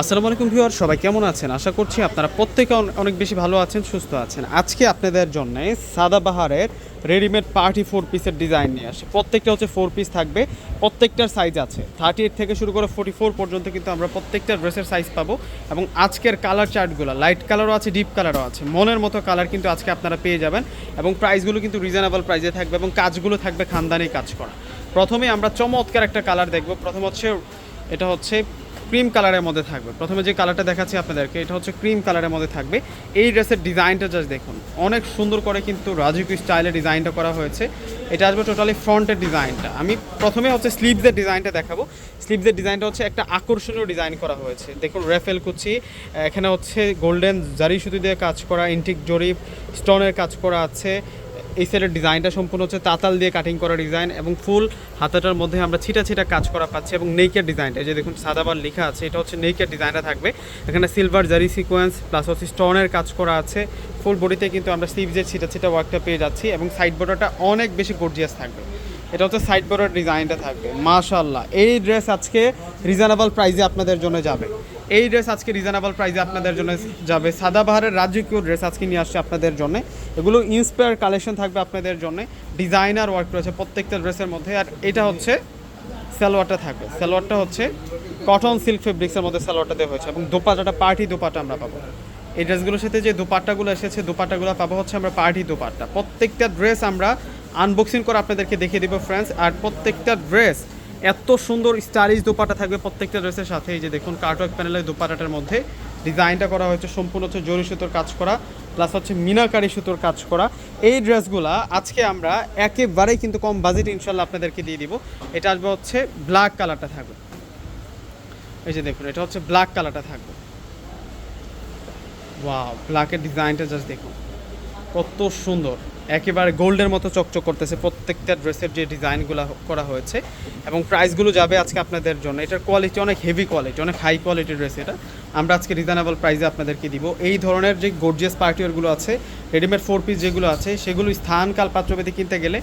আসসালামু আলাইকুম ভিউয়ার, সবাই কেমন আছেন? আশা করছি আপনারা প্রত্যেকে অন- অনেক বেশি ভালো আছেন, সুস্থ আছেন। আজকে আপনাদের জন্য সাদাবাহারের রেডিমেড পার্টি ফোর পিসের ডিজাইন নিয়ে আসে প্রত্যেকটা হচ্ছে ফোর পিস থাকবে, প্রত্যেকটার সাইজ আছে। থার্টি এইট থেকে শুরু করে ফোর্টি ফোর পর্যন্ত কিন্তু আমরা প্রত্যেকটা ড্রেসের সাইজ পাবো এবং আজকের কালার চার্টগুলো লাইট কালারও আছে ডিপ কালারও আছে, মনের মতো কালার কিন্তু আজকে আপনারা পেয়ে যাবেন এবং প্রাইসগুলো কিন্তু রিজনেবল প্রাইসে থাকবে এবং কাজগুলো থাকবে খানদানি কাজ করা। প্রথমে আমরা চমৎকার একটা কালার দেখব। প্রথম হচ্ছে, এটা হচ্ছে ক্রিম কালারের মধ্যে থাকবে। প্রথমে যে কালারটা দেখাচ্ছি আপনাদেরকে, এটা হচ্ছে ক্রিম কালারের মধ্যে থাকবে। এই ড্রেসের ডিজাইনটা জাস্ট দেখুন। অনেক সুন্দর করে কিন্তু রাজুকি স্টাইলে ডিজাইনটা করা হয়েছে। এটা আসবে টোটালি ফ্রন্টের ডিজাইনটা আমি প্রথমে হচ্ছে স্লিভসের ডিজাইনটা দেখাবো। স্লিভসের ডিজাইনটা হচ্ছে একটা আকর্ষণীয় ডিজাইন করা হয়েছে। দেখুন, রেফেল কুচি, এখানে হচ্ছে গোল্ডেন জারি সুতি দিয়ে কাজ করা ইন্টিক জরিপ স্টোনের কাজ করা আছে। এই সেটের ডিজাইনটা সম্পূর্ণ হচ্ছে তাতাল দিয়ে কাটিং করা ডিজাইন এবং ফুল হাতাটার মধ্যে আমরা ছিটা ছিটা কাজ করা পাচ্ছি এবং নেকের ডিজাইনটা যে দেখুন সাদাবার লেখা আছে, এটা হচ্ছে নেকের ডিজাইনটা থাকবে। এখানে সিলভার জারি সিকোয়েন্স প্লাস হচ্ছে স্টোনের কাজ করা আছে। ফুল বডিতে কিন্তু আমরা স্লিভসের ছিটা ছিটা ওয়ার্কটা পেয়ে যাচ্ছি এবং সাইড বর্ডারটা অনেক বেশি গর্জিয়াস থাকবে। এটা হচ্ছে সাইড বর্ডার ডিজাইনটা থাকবে। মাশাল্লাহ এই ড্রেস আজকে রিজনেবল প্রাইসে আপনাদের জন্য যাবে। এই ড্রেস আজকে রিজনেবল প্রাইসে আপনাদের জন্য যাবে। সাদাবাহারের রাজকীয় ড্রেস আজকে নিয়ে আসছে আপনাদের জন্য। এগুলো ইন্সপায়ার কালেকশন থাকবে আপনাদের জন্য। ডিজাইনার ওয়ার্ক রয়েছে প্রত্যেকটা ড্রেসের মধ্যে। আর এটা হচ্ছে সালোয়ারটা থাকবে। সালোয়ারটা হচ্ছে কটন সিল্ক ফেব্রিক্সের মধ্যে সালোয়ারটা দেওয়া হয়েছে। এবং দোপাটাটা পার্টি দোপাটা আমরা পাবো। এই ড্রেসগুলোর সাথে যে দোপাট্টাগুলো এসেছে, দোপাট্টাগুলো পাবো হচ্ছে আমরা পার্টি দোপাট্টা। প্রত্যেকটা ড্রেস আমরা আনবক্সিং করে আপনাদেরকে দেখিয়ে দিব ফ্রেন্ডস আর প্রত্যেকটা ড্রেস এত সুন্দর স্টাইলিশ দোপাটা থাকবে প্রত্যেকটা ড্রেসের সাথে। এই যে দেখুন কার্টওয়ার্ক প্যানেলের দোপাটাটার মধ্যে ডিজাইনটা করা হয়েছে, সম্পূর্ণ হচ্ছে জরি সুতোর কাজ করা প্লাস হচ্ছে মিনাকারি সুতোর কাজ করা। এই ড্রেসগুলা আজকে আমরা একেবারেই কিন্তু কম বাজেট ইনশাল্লাহ আপনাদেরকে দিয়ে দিব। এটা আসবে হচ্ছে ব্ল্যাক কালারটা থাকবে। এই যে দেখুন, এটা হচ্ছে ব্ল্যাক কালারটা থাকবে। ওয়াও ব্ল্যাকের ডিজাইনটা জাস্ট দেখুন। কত সুন্দর। একেবারে গোল্ডের মতো চকচক করতেছে। প্রত্যেকটা ড্রেসের যে ডিজাইনগুলো করা হয়েছে এবং প্রাইসগুলো যাবে আজকে আপনাদের জন্য। এটার কোয়ালিটি অনেক হেভি কোয়ালিটি অনেক হাই কোয়ালিটির ড্রেস এটা। আমরা আজকে রিজনেবল প্রাইসে আপনাদেরকে দিব। এই ধরনের যে গর্জিয়াস পার্টিওয়ারগুলো আছে রেডিমেড ফোর পিস যেগুলো আছে, সেগুলো স্থান কাল কিনতে গেলে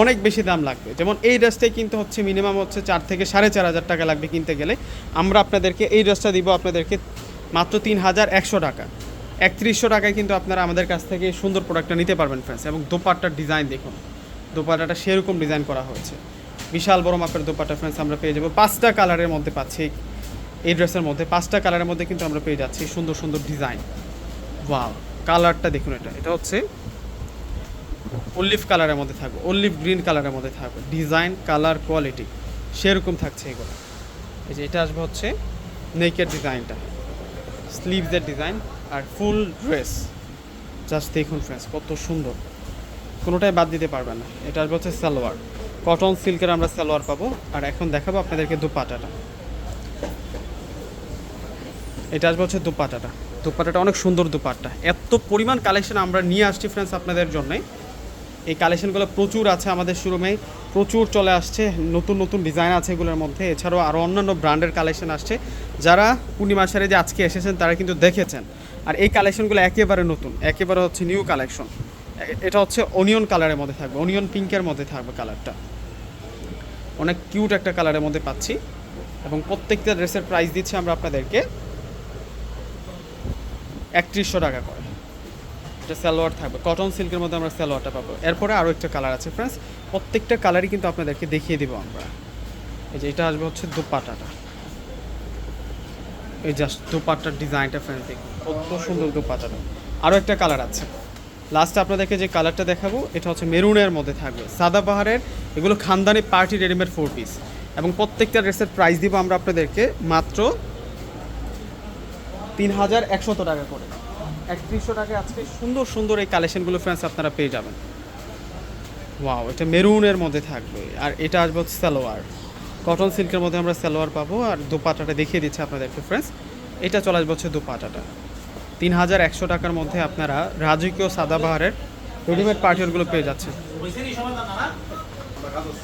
অনেক বেশি দাম লাগবে। যেমন এই ড্রেসটাই কিন্তু হচ্ছে মিনিমাম হচ্ছে চার থেকে সাড়ে চার হাজার টাকা লাগবে কিনতে গেলে। আমরা আপনাদেরকে এই ড্রেসটা দিব আপনাদেরকে মাত্র তিন হাজার একশো টাকা। একত্রিশশো টাকায় কিন্তু আপনারা আমাদের কাছ থেকে সুন্দর প্রোডাক্টটা নিতে পারবেন ফ্রেন্ডস এবং দোপাট্টার ডিজাইন দেখুন। দোপাট্টাটা সেরকম ডিজাইন করা হয়েছে। বিশাল বড় মাপের দোপাট্টা ফ্রেন্ডস আমরা পেয়ে যাব। পাঁচটা কালারের মধ্যে পাচ্ছি, এই ড্রেসের মধ্যে। পাঁচটা কালারের মধ্যে কিন্তু আমরা পেয়ে যাচ্ছি সুন্দর সুন্দর ডিজাইন ওয়াও কালারটা দেখুন এটা। এটা হচ্ছে অলিভ কালারের মধ্যে থাকবে অলিভ গ্রিন কালারের মধ্যে থাকবে। ডিজাইন কালার কোয়ালিটি সেরকম থাকছে এগুলো। এই যে এটা আসবে হচ্ছে নেকের ডিজাইনটা স্লিভসের ডিজাইন আর ফুল ড্রেস জাস্ট দেখুন ফ্রেন্ডস কত সুন্দর। কোনোটাই বাদ দিতে পারবে না। এটা হচ্ছে সালোয়ার। কটন সিল্কের আমরা সালোয়ার পাবো। আর এখন দেখাবো আপনাদেরকে দুপাটাটা। এটা আসবে হচ্ছে দুপাটাটা। দুপাটাটা অনেক সুন্দর দুপাট্টা। এত পরিমাণ কালেকশন আমরা নিয়ে আসছি ফ্রেন্ডস আপনাদের জন্যে। এই কালেকশনগুলো প্রচুর আছে আমাদের শোরুমে প্রচুর চলে আসছে, নতুন নতুন ডিজাইন আছে এগুলোর মধ্যে। এছাড়াও আরও অন্যান্য ব্র্যান্ডের কালেকশন আসছে। যারা পূর্ণিমা সারে যে আজকে এসেছেন, তারা কিন্তু দেখেছেন। আর এই কালেকশনগুলো একেবারে নতুন, একেবারে হচ্ছে নিউ কালেকশন এটা হচ্ছে অনিয়ন কালারের মধ্যে থাকবে অনিয়ন পিঙ্কের মধ্যে থাকবে কালারটা অনেক কিউট একটা কালারের মধ্যে পাচ্ছি। এবং প্রত্যেকটা ড্রেসের প্রাইস দিচ্ছি আমরা আপনাদেরকে একত্রিশশো টাকা করে। এটা সালোয়ার থাকবে। কটন সিল্কের মধ্যে আমরা সালোয়ারটা পাবো। এরপরে আরও একটা কালার আছে ফ্রেন্ডস প্রত্যেকটা কালারই কিন্তু আপনাদেরকে দেখিয়ে দিব আমরা। এই যে এটা আসবে হচ্ছে দুপাটাটা এই জাস্ট দুপাটার ডিজাইনটা ফ্রেন্ডস দেখুন। কত সুন্দর দুপাটাটা আরও একটা কালার আছে। লাস্টে আপনাদেরকে যে কালারটা দেখাবো, এটা হচ্ছে মেরুনের মধ্যে থাকবে। সাদা পাহাড়ের, এগুলো খানদানি পার্টি রেডিমেড ফোর পিস এবং প্রত্যেকটা ড্রেসের প্রাইস দিব আমরা আপনাদেরকে মাত্র তিন হাজার একশত টাকা করে। একত্রিশশো টাকায় আজকে সুন্দর সুন্দর এই কালেকশনগুলো ফ্রেন্ডস আপনারা পেয়ে যাবেন। ওয়াও এটা মেরুনের মধ্যে থাকবে। আর এটা আসবে হচ্ছে সালোয়ার। কটন সিল্কের মধ্যে আমরা সালোয়ার পাবো। আর দোপাটাটা দেখিয়ে দিচ্ছে আপনাদেরকে ফ্রেন্ডস এটা চলে আসবে হচ্ছে দোপাটাটা তিন হাজার একশো টাকার মধ্যে আপনারা রাজকীয় সাদাবাহারের রেডিমেড পার্টিওরগুলো পেয়ে যাচ্ছেন।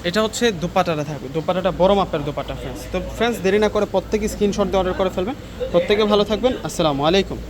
এটা হচ্ছে দোপাটাটা থাকবে। দোপাটাটা বড় মাপের দোপাটা ফ্রেন্ডস তো ফ্রেন্ডস দেরি না করে প্রত্যেকে স্ক্রিনশট দিয়ে অর্ডার করে ফেলবেন। প্রত্যেকে ভালো থাকবেন। আসসালামু আলাইকুম।